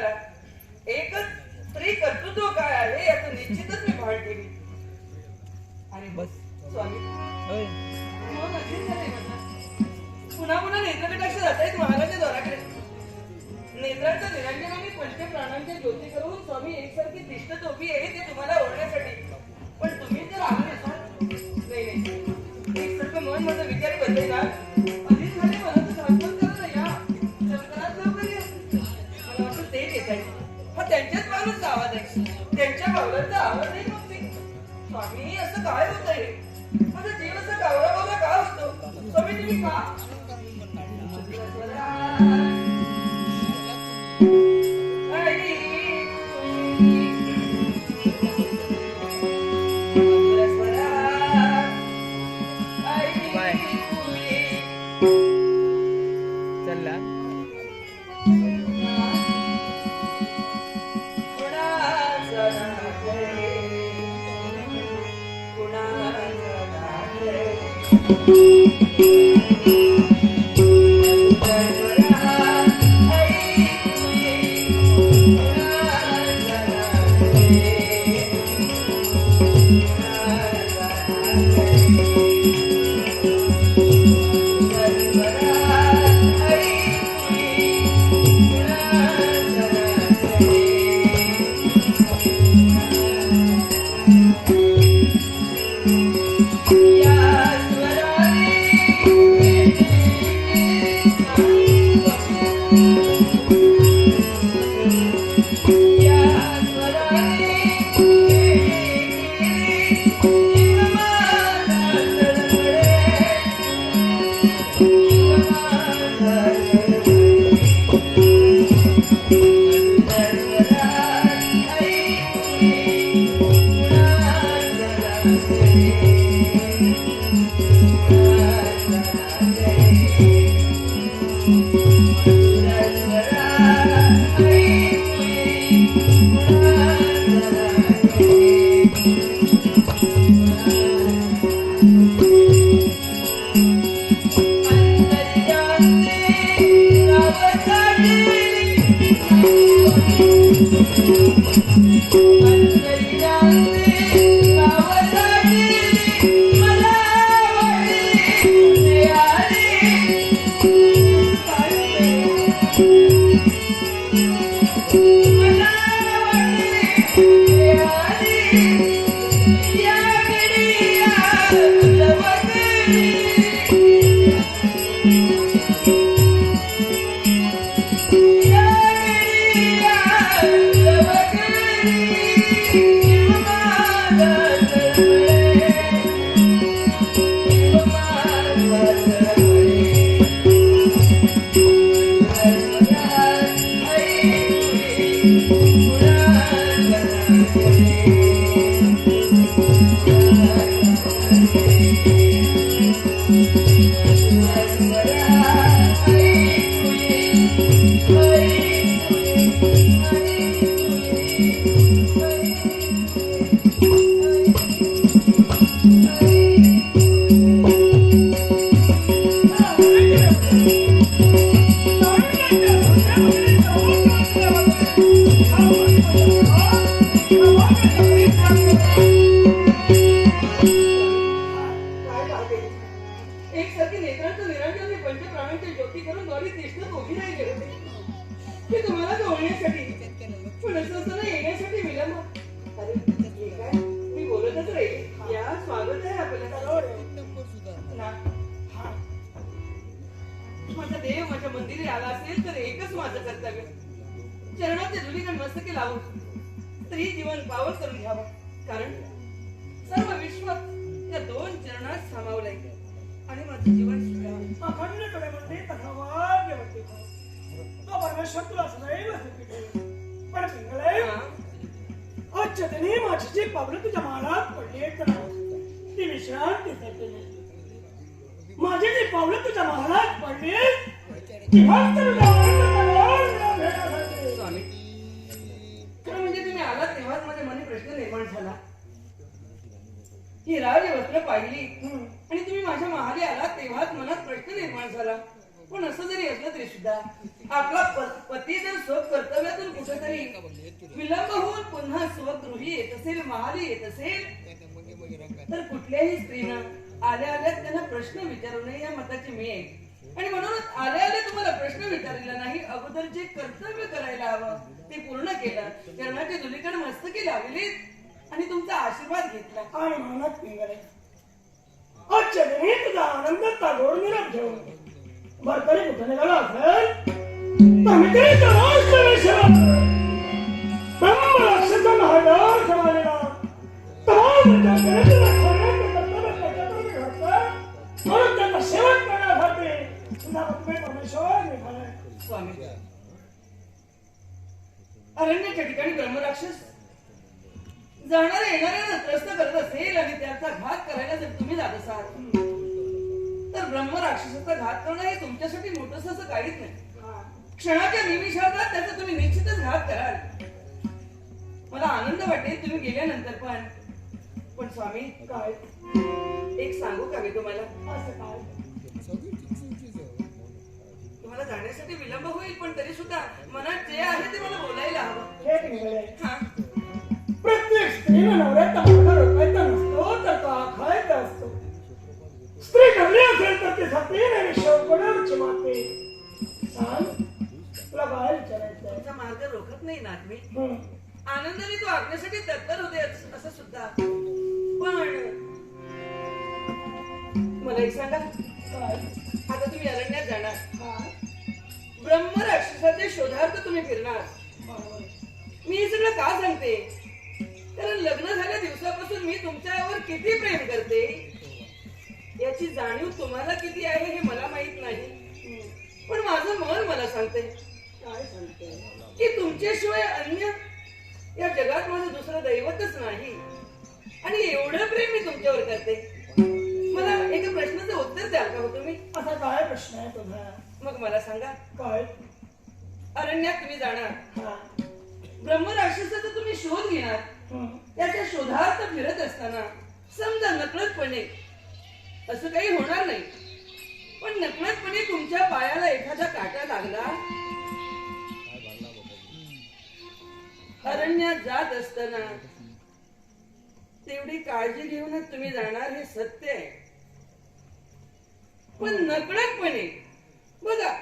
क्षणाक्षणाला एकच स्त्री कर्तृत्व काय आहे याचं निश्चितच मी भान ठेवी आणि बस. स्वामी. झाले. पुन्हा पुन्हा नेत्रकटाक्ष जात आहेत महाराजा द्वाराकडे. नेत्रांचा निरंजन आणि पंच प्राणांच्या ज्योती करून स्वामी एकसारखी तिष्ठत उभी आहे ते तुम्हाला ओळखण्यासाठी पण तुम्ही जर असाल. नाही नाही. एकसारखं मन माझं विचार बदले वाटतं ते हा त्यांच्याच माणूसचा आवाज आहे त्यांच्या पावलांचा आवाज नाही मग स्वामी असं काय होत आहे? माझा जीव असा गावरा गावरा का होतो? स्वामी तुम्ही का? Thank you. Thank you. काय येण्यासाठी मग. अरे हे काय मी बोलतच राहील. या स्वागत आहे आपल्याला. माझा देव माझ्या मंदिरी आला असेल तर एकच माझं कर्तव्य. चरणाचे धुलीकण मस्तकी लावून स्त्री जीवन पावन करून घ्यावं. कारण सर्व विश्व या दोन चरणात सामावलंय. आणि माझं जीवन अखंड अखंडकडे म्हणते तथा तो परमेश्वर तुला सदैव आजच्या दिनी माझी पावलं तुझ्या मानात पडली ती विश्रांती नाही. माझी जी पावलं तुझ्या महाराज पडली ती फक्त म्हणजे तुम्ही आलात तेव्हाच माझ्या मनी प्रश्न निर्माण झाला. ही राजवस्त्र पाहिली आणि तुम्ही माझ्या महाली आलात तेव्हाच मनात प्रश्न निर्माण झाला. पण असं जरी असलं तरी सुद्धा आपला पती जर स्वकर्तव्यातून कुठेतरी विलंब होऊन स्वगृही येत असेल महाली येत असेल तर कुठल्याही स्त्रीनं आल्या आल्या त्यांना प्रश्न विचारू नये या मताची मी आहे. आणि म्हणूनच आल्या आल्या तुम्हाला प्रश्न विचारलेला नाही अगोदर जे कर्तव्य करायला हवं ते पूर्ण केलं. कर्णाची धुलीकडे मस्तकी लावली आणि तुमचा आशीर्वाद घेतला. आणि म्हणूनच पिंगळे आजच्या दिनी तुझा आनंद तागोर निरप घेऊन. भरतरी कुठे निघाला असेल? तर अरण्याच्या ठिकाणी ब्रह्मराक्षस जाणाऱ्या त्रस्त करत असेल आणि त्याचा घात करायला जर तुम्ही जात असाल तर ब्रह्मराक्षसाचा घात करणं हे तुमच्यासाठी मोठस असं काहीच नाही क्षणाच्या निमिषात त्याचा तुम्ही निश्चितच घात कराल. मला आनंद वाटेल तुम्ही गेल्यानंतर पण. पण स्वामी काय? एक सांगू का मी तुम्हाला? असं काय? तुम्हाला जाण्यासाठी विलंब होईल पण तरी सुद्धा मनात जे आहे ते मला बोलायला हवं. पिंगळे हा. प्रत्येक स्त्रीनं नवऱ्याचा मार्ग रोखायचा नसतो तर तो आखायचा असतो. स्त्री घडली असेल तर ती सतीने विश्वकडे माते? सांग. तुला काय विचारायचं तुमचा मार्ग रोखत नाही ना मी. आनंदाने तू आज्ञेसाठी तत्पर होते असं सुद्धा. पण मला एक सांगा. आता तुम्ही अरण्यात जाणार. ब्रह्म राक्षसाच्या शोधार्थ तुम्ही फिरणार. मी हे सगळं का सांगते? कारण लग्न झाल्या दिवसापासून मी तुमच्यावर किती प्रेम करते? याची जाणीव तुम्हाला किती आहे हे मला माहीत नाही. पण माझं मन मला सांगते काय सांगते. की तुमच्याशिवाय अन्य या जगात माझं दुसरं दैवतच नाही. आणि एवढं प्रेम मी तुमच्यावर करते. मला एका प्रश्नाचं उत्तर द्याल का हो तुम्ही? असा काय प्रश्न आहे तुझा? मग मला सांगा. काय? अरण्यात तुम्ही जाणार. हा. ब्रह्मराक्षसाचा तुम्ही शोध घेणार. त्याच्या शोधार्थ फिरत असताना समजा नकळतपणे असं काही होणार नाही. पण नकळतपणे तुमच्या पायाला एखादा काटा लागला. अरण्यात जात असताना तेवढी काळजी घेऊनच तुम्ही जाणार हे सत्य आहे. पण नकळतपणे बघा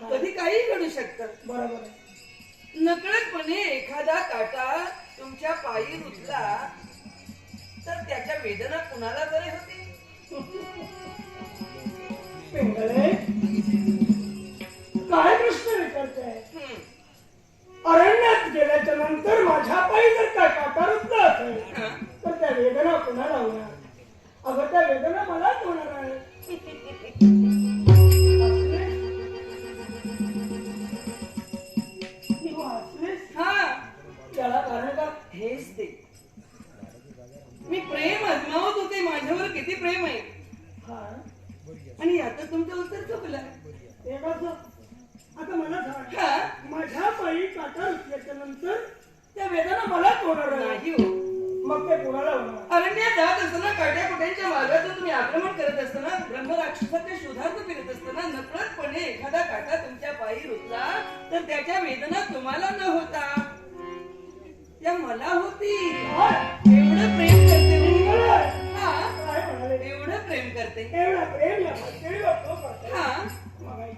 कधी काही घडू शकतं. बरोबर. नकळतपणे एखादा काटा तुमच्या पायी रुतला तर त्याच्या वेदना कुणाला बरे होते काय प्रश्न विचारते. अरण्यात गेल्याच्यानंतर माझ्या पायी जर काय काटा मग ते कुणाला होणार अरण्यात जात असताना काट्या कुट्यांच्या मार्गातून तुम्ही आक्रमण करत असताना ब्रह्मराक्षसाच्या शोधार्थ फिरत असताना नकळतपणे एखादा काटा तुमच्या पायी रुतला तर त्याच्या वेदना तुम्हाला न होता. त्या मला होती? एवढं प्रेम करते मी. हा? एवढं प्रेम करते. एवढा प्रेम. हा. मग आई,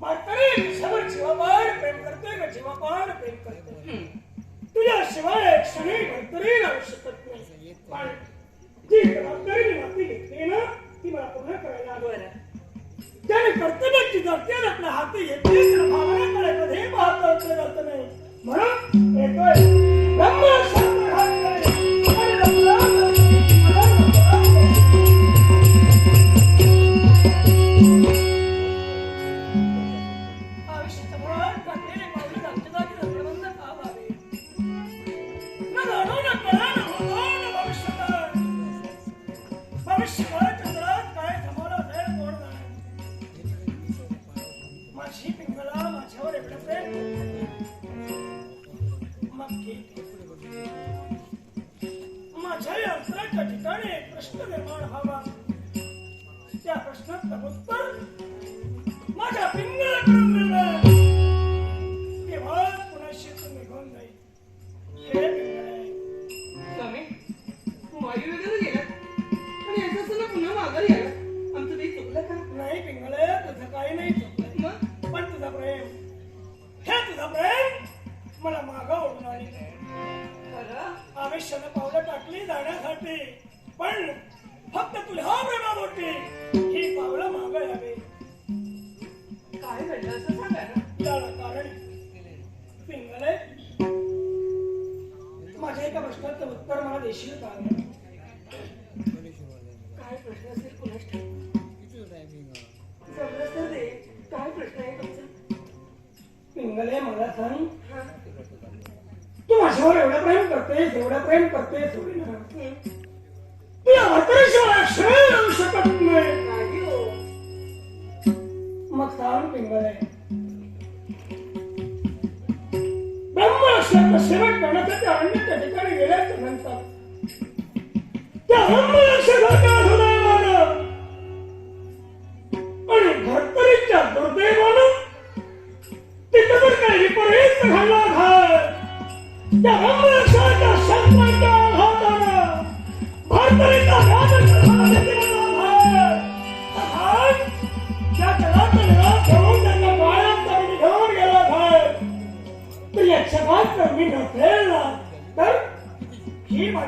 म्हातारी विषयावर जीवापाड प्रेम करते का? जीवापाड प्रेम करते हम्म. तुझ्या शिवाय क्षणी करते अपने हाथ से ये बात करते हैं म्हणून एक ब्रह्म Caramba! उत्तर मला देशील का? काय प्रश्न असेल कुणाच जमलंच तर ते काय प्रश्न आहे तुमचा? पिंगले मला सांग. तू माझ्यावर एवढं प्रेम करतेस एवढं प्रेम करतेस एवढी ना. तू या म्हाताऱ्याशिवाय अक्षरही राहू शकत नाही हो. मग सांग पिंगले. ब्रह्म आत्मसेवा करण्यासाठी अरण्य त्या ठिकाणी गेल्याचं म्हणतात. त्या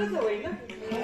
这个我应该不知道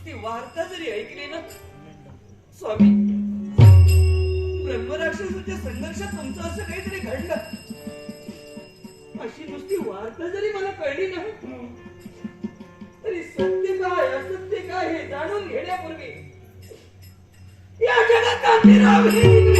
नुसती वार्ता जरी ऐकली ना स्वामी ब्रह्मराक्षसाच्या संघर्षात तुमचं असं काहीतरी घडलं. अशी नुसती वार्ता जरी मला कळली ना तरी सत्य काय असत्य काय हे जाणून घेण्यापूर्वी या जगात राहावी